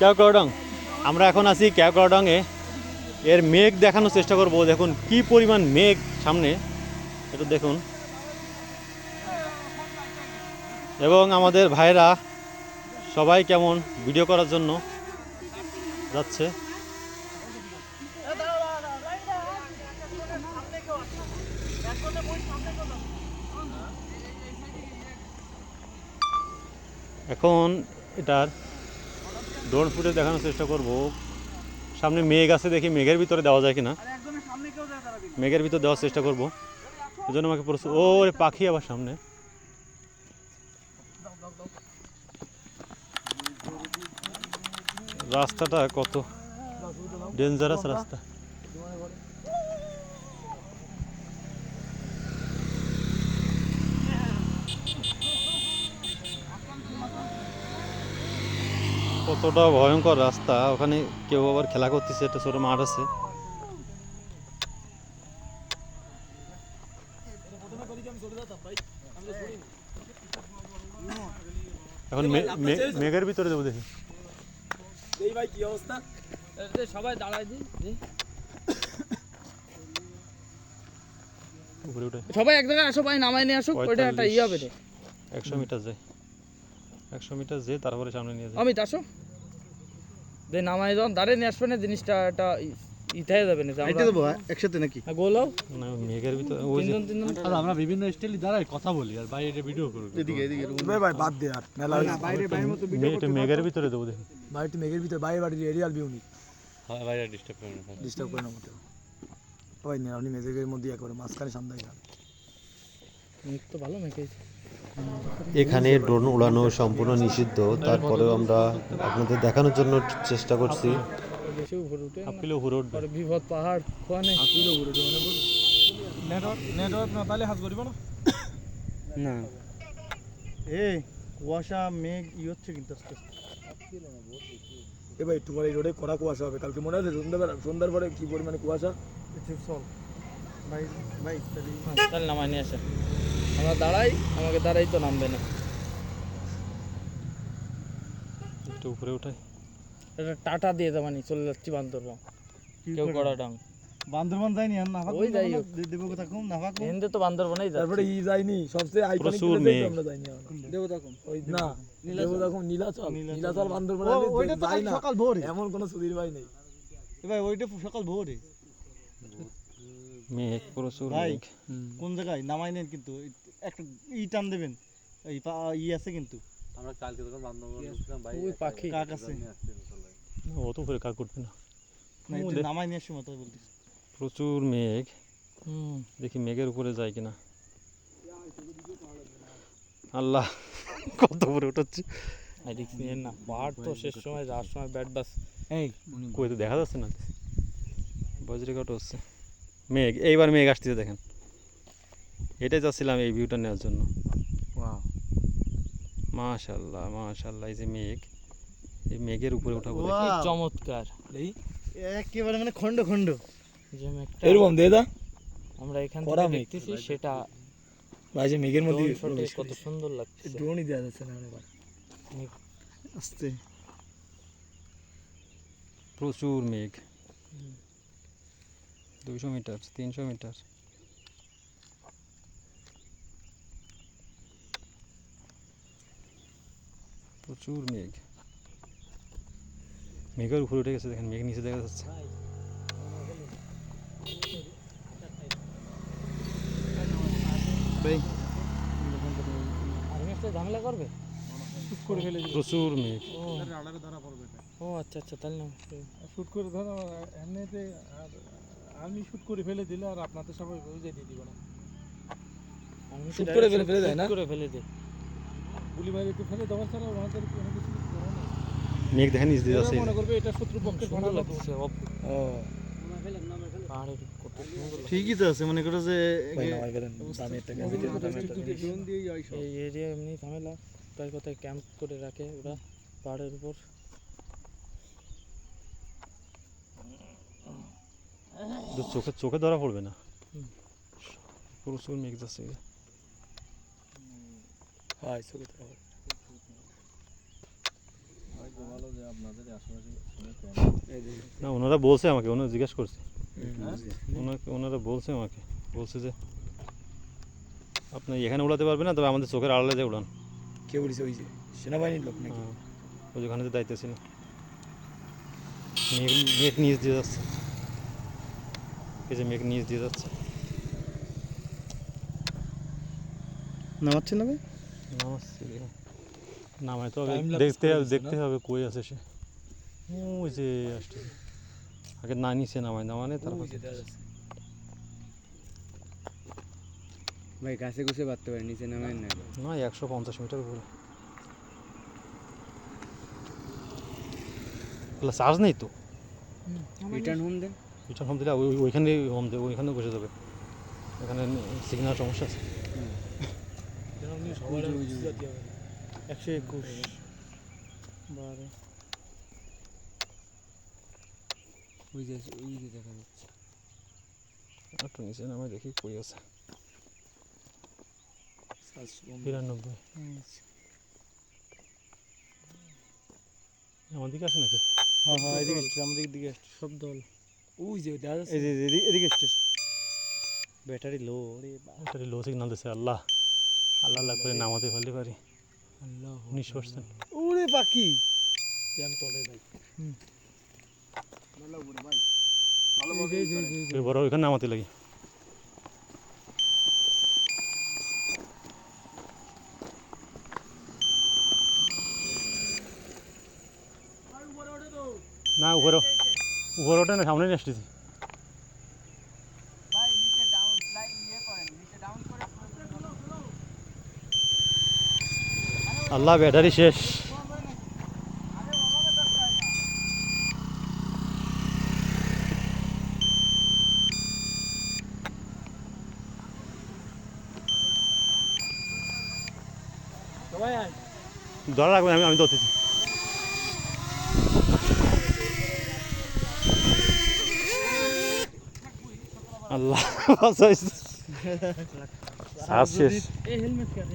ক্যাওক্রাডং আমরা এখন আছি ক্যাওক্রাডংয়ে এর মেঘ দেখানোর চেষ্টা করব। দেখুন কি পরিমাণ মেঘ সামনে। একটু দেখুন। এবং আমাদের ভাইরা সবাই কেমন ভিডিও করার জন্য যাচ্ছে। এখন এটার ড্রোন ফুটে দেখানোর চেষ্টা করব। সামনে মেঘ আছে দেখি মেঘের ভিতরে দেওয়া যায় কিনা। মেঘের ভিতর দেওয়ার চেষ্টা করব। জন্য আমাকে প্রচুর ও পাখি আবার সামনে। রাস্তাটা কত? ডেঞ্জারাস রাস্তা। কতটা ভয়ঙ্কর রাস্তা ওখানে কেউ আবার খেলা করতেছে একটা ছোট মাঠ আছে। এখন মেঘের ভিতরে দেবো দেখি। এই ভাই কি অবস্থা? সবাই দাঁড়ায় সবাই এক জায়গায় আসো ভাই নামাই নিয়ে আসো ওইটা একটা ইয়ে হবে রে একশো মিটার যায়। একশো মিটার যে তারপরে সামনে নিয়ে যায় অমিত আসো। দে নামাই যখন দাঁড়িয়ে নিয়ে আসবে না জিনিসটা একটা ইথাই যাবে না আমরা- দেবো একসাথে নাকি? হ্যাঁ, গোলাও না মেঘের ভিতরে ওই যে তিনজন তিনজন। আর আমরা বিভিন্ন স্টাইলে দাঁড়াই কথা বলি আর বাইরে ভিডিও করি এদিকে এদিকে ভাই ভাই বাদ দে আর মেলা বাইরে বাইরের মতো মে- এটা মেঘের ভিতরে দেবো দেখি। বাড়িতে মেঘের ভিতরে বাইরে বাড়ির এরিয়াল ভিউ নি হ্যাঁ বাইরে ডিস্টার্ব করেন না ডিস্টার্ব করে না মোটেও। ভাই না আপনি মেঘের মধ্যে একবারে মাঝখানে সামনে গেলাম মুখ তো ভালো এখানে ড্রোন উড়ানো সম্পূর্ণ নিষিদ্ধ। তারপরেও আমরা আপনাদের দেখানোর জন্য চেষ্টা করছি। বেশি উপরে উঠে হাফ কিলো উপরে উঠবে পরে বিপদ পাহাড় ওখানে নেটওয়ার্ক নেটওয়ার্ক না তাহলে হাত করিব না? না। এ কুয়াশা মেঘ ই হচ্ছে কিন্তু আস্তে এ ভাই তোমার এই রোডে কড়া কুয়াশা হবে। কালকে মনে আছে সন্ধ্যাবেলা সন্ধ্যার পরে কি পরিমাণে কুয়াশা? চল তাহলে হ্যাঁ, নামাই নিয়ে আসে আমরা দাঁড়াই আমাকে দাঁড়াই তো নামবে না। একটু উপরে উঠাই এটা টাটা দিয়ে দেবানি চলে যাচ্ছি বান্দরবান। কেউ কড়া ডাং বান্দরবান যায়নি আর নাফাক ওই যাই হোক। দেবো কথা কম নাফাক তো বান্দরবানেই তারপরে ই যায়নি সবচেয়ে আইকনিক প্রচুর আমরা যাইনি দেবদাখুম ওই না দেবদাখুম নীলাচল। নীলাচল। বান্দরবান আমি যাই সকাল ভোরে। এমন কোনো সুধীর ভাই নেই। ভাই ওইটা সকাল ভোরে। মেঘ প্রচুর ভাই। মেঘ কোন জায়গায়? নামাই নেন কিন্তু। একটা ই টান দেবেন। এই ই আছে কিন্তু। আমরা কালকে যখন বান্ধবন ঢুকছিলাম ভাই ওই পাখি। কাক আছে? অত উপরে কাক করবে না। না নামাই নিয়ে আসছি মতো বলতেছি। প্রচুর মেঘ। দেখি মেঘের উপরে যায় কিনা। আল্লাহ কত উপরে উঠাচ্ছি আর রিক্স নিয়ে না পাহাড় তো শেষ সময় যাওয়ার সময় ব্যাট বাস। এই কই তো দেখা যাচ্ছে না? বজ্রিকাট হচ্ছে। মেঘ এইবার মেঘ আসতেছে দেখেন। এটাই যাচ্ছিলাম এই ভিউটা নেওয়ার জন্য। মাশাল্লাহ মাশাল্লাহ এই যে মেঘ এই মেঘের উপরে উঠা বলে। চমৎকার। একেবারে মানে খন্ড খন্ড যে মেঘটা এরকম দে দা। আমরা এখান থেকে দেখতেছি সেটা ভাই যে মেঘের মধ্যে কত সুন্দর লাগছে ড্রোনই দেওয়া যাচ্ছে না মেঘ। আস্তে প্রচুর মেঘ। দুইশো মিটার তিনশো মিটার। প্রচুর মেঘ। মেঘের উপরে উঠে গেছে দেখেন মেঘ নিচে দেখা যাচ্ছে। ঝামেলা করবে করে ফেলে প্রচুর মেঘ ও ও আচ্ছা আচ্ছা তাহলে শুট করে ধরো এমনিতে আর আমি শুট করে ফেলে দিলে আর আপনাদের সবাই বুঝে দিয়ে দিব না। আর্মি Shoot করে ফেলে- ফেলে দেয় না? করে ফেলে দে গুলি মারি একটু ফেলে দেওয়ার ছাড়া ওনাদের কোনো কিছু করে না। মেঘ দেখেন নিচ দিয়ে যাচ্ছে। মনে করবে এটা শত্রু পক্ষের ঘটনা লাগছে ও। ঠিকই তো আছে মনে করো যে দিয়ে এই এরিয়া এমনি ঝামেলা কোথায় কোথায় ক্যাম্প করে রাখে ওরা পাহাড়ের উপর। চোখে চোখে ধরা পড়বে না। প্রচুর মেঘ যাচ্ছে। চোখে। না ওনারা বলছে আমাকে ওনারা জিজ্ঞেস করছে। ওনাকে ওনারা বলছে আমাকে বলছে যে আপনি এখানে উড়াতে পারবেন না তবে আমাদের চোখের আড়ালে যে উড়ান। কে বলিছে ওই যে? সেনাবাহিনীর লোক নাকি? হ্যাঁ, ওই যে ওখানে যে দায়িত্ব ছিল। মেঘ মেঘ নিচ দিয়ে যাচ্ছে। এই যে মেঘ নিচ দিয়ে যাচ্ছে নামাচ্ছে না ভাই নামাচ্ছি নামায় তো দেখতে হবে দেখতে হবে কই আছে সে ওই যে আসতেছে আগে না নিচে নামায় নামানে তারপর। ভাই গাছে গুছে বাঁধতে পারে নিচে নামেন না না একশো পঞ্চাশ মিটার উপরে চার্জ নেই তো রিটার্ন হোম দেন রিটার্ন হোম দিলে ওই- ওইখানে হোম দেবে ওইখানে বসে যাবে। ওখানে সিগন্যাল সমস্যা আছে। একশো একুশ। বারো। ওই যে ওই যে দেখা যাচ্ছে। একটু নিচে নামে দেখি কই আছে। বিরানব্বই। আমার দিকে আসে নাকি? হ্যাঁ হ্যাঁ এদিকে আসছে আমাদের দিকে আসছে। সব দল। ওই যে এই যে এদিকে ব্যাটারি লো রে ব্যাটারি লো সিগন্যাল দিছে আল্লাহ। আল্লাহ আল্লাহ করে নামাতে ফেলতে পারি। আল্লাহ উনিশ পার্সেন্ট ওরে পাখি আমি তলে যাই মেলা ভালো ভাই। বড় ওইখানে নামাতে লাগি না উপরে উপরে ওঠে না সামনে নিয়ে আসতেছি। আল্লাহ ব্যাটারি শেষ। ধরা রাখবেন আমি আমি ধরতেছি। আল্লাহ বাঁচাইছে। শ্বাস শেষ এই হেলমেট কেন